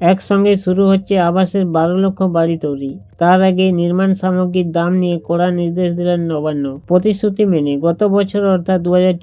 একসঙ্গে শুরু হচ্ছে আবাসের বারো লক্ষ বাড়ি তৈরি। তার আগে নির্মাণ সামগ্রীর দাম নিয়ে কড়া নির্দেশ দিলেন নবান্ন। প্রতিশ্রুতি মেনে গত বছর অর্থাৎ দু হাজার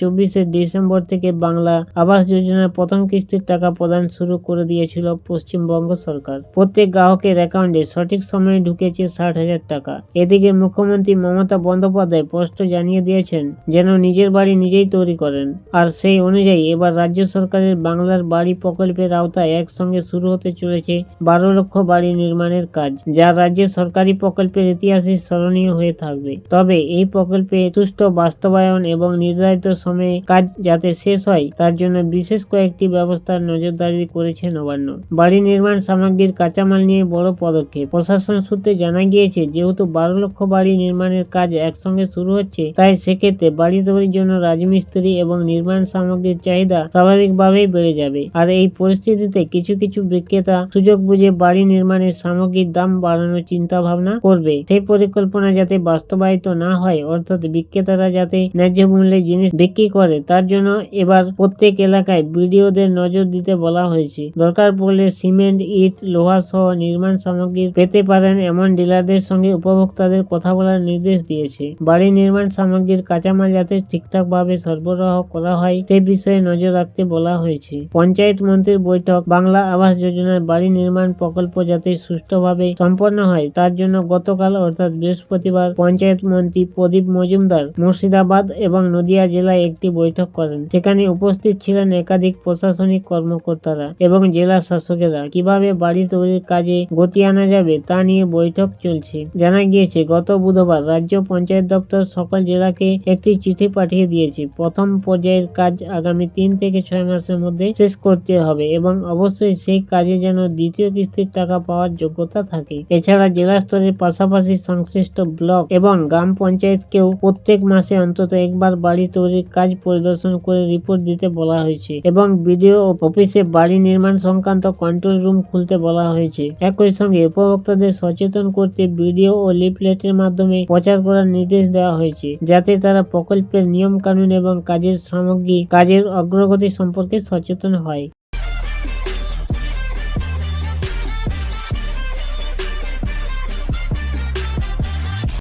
ডিসেম্বর থেকে বাংলা আবাস যোজনার প্রথম কিস্তির টাকা প্রদান শুরু করে দিয়েছিল পশ্চিমবঙ্গ সরকার। প্রত্যেক গ্রাহকের অ্যাকাউন্টে সঠিক সময়ে ঢুকেছে ষাট হাজার টাকা। এদিকে মুখ্যমন্ত্রী মমতা বন্দ্যোপাধ্যায় স্পষ্ট জানিয়ে দিয়েছেন যেন নিজের বাড়ি নিজেই তৈরি করেন। আর সেই অনুযায়ী এবার রাজ্য সরকারের বাংলার বাড়ি প্রকল্পের আওতায় একসঙ্গে শুরু হতে চলেছে বারো লক্ষ বাড়ি নির্মাণের কাজ, যা রাজ্যের সরকারি প্রকল্পের ইতিহাসে স্মরণীয় হয়ে থাকবে। তবে এই প্রকল্পে সুষ্ঠু বাস্তবায়ন এবং নির্ধারিত সময়ে কাজ যাতে শেষ হয়, তার জন্য বিশেষ কয়েকটি ব্যবস্থার নজরদারি করেছে নবান্ন। বাড়ি নির্মাণ সামগ্রীর কাঁচামাল নিয়ে বড় পদক্ষেপ। প্রশাসন সূত্রে জানা গিয়েছে, যেহেতু বারো লক্ষ বাড়ি নির্মাণের কাজ একসঙ্গে শুরু হচ্ছে, তাই সেক্ষেত্রে বাড়ি তৈরির জন্য রাজমিস্ত্রি এবং নির্মাণ সামগ্রীর চাহিদা স্বাভাবিকভাবেই বেড়ে যাবে। আর এই পরিস্থিতিতে কিছু কিছু বিক্রেতা সুযোগ বুঝে বাড়ি নির্মাণের সামগ্রীর দাম বাড়ানোর চিন্তা ভাবনা করবে। সেই পরিকল্পনা যাতে বাস্তবায়িত না হয়, অর্থাৎ বিক্রেতারা যাতে ন্যায্য মূল্যে জিনিস বিক্রি করে, তার জন্য এবার প্রত্যেক এলাকায় বিডিওদের নজর দিতে বলা হয়েছে। দরকার পড়লে সিমেন্ট, ইট, লোহা সহ নির্মাণ সামগ্রী পেতে পারেন এমন ডিলারদের সঙ্গে উপভোক্তাদের কথা বলার নির্দেশ দিয়েছে। বাড়ি নির্মাণ সামগ্রীর কাঁচামাল যাতে ঠিকঠাক ভাবে সরবরাহ করা হয়, সে বিষয়ে নজর রাখতে বলা হয়েছে। পঞ্চায়েত মন্ত্রীর বৈঠক, বাংলা আবাস যোজনার বাড়ি নির্মাণ প্রকল্প যাতে সুষ্ঠুভাবে সম্পন্ন হয় তার জন্য গতকাল, অর্থাৎ বৃহস্পতিবার, পঞ্চায়েত মন্ত্রী প্রদীপ মজুমদার মুর্শিদাবাদ এবং নদিয়া জেলায় একটি বৈঠক করেন। সেখানে উপস্থিত ছিলেন একাধিক প্রশাসনিক কর্মকর্তারা এবং জেলা শাসকেরা। কীভাবে বাড়ি তৈরির কাজে গতি আনা যাবে তা নিয়ে বৈঠক চলছে। জানা গিয়েছে, গত বুধবার রাজ্য পঞ্চায়েত দপ্তর সকল জেলাকে একটি চিঠি পাঠিয়ে দিয়েছে। প্রথম পর্যায়ের কাজ আগামী তিন থেকে ছয় মাসের মধ্যে শেষ করতে হবে এবং অবশ্যই সেই কাজে যেন দ্বিতীয় কিস্তির টাকা পাওয়ার যোগ্যতা থাকে। এছাড়া জেলা স্তরের পাশাপাশি সংশ্লিষ্ট ব্লক এবং গ্রাম পঞ্চায়েতকেও প্রত্যেক মাসে অন্তত একবার বাড়ি তৈরির কাজ পরিদর্শন করে রিপোর্ট দিতে বলা হয়েছে এবং বিডিও অফিসে বাড়ি নির্মাণ সংক্রান্ত কন্ট্রোল রুম খুলতে বলা হয়েছে। একই সঙ্গে উপভোক্তাদের সচেতন করতে ভিডিও ও লিফলেটের মাধ্যমে প্রচার করার নির্দেশ দেওয়া হয়েছে, যাতে তারা প্রকল্পের নিয়ম কানুন এবং কাজের সামগ্রী কাজের অগ্রগতি সম্পর্কে সচেতন হয়।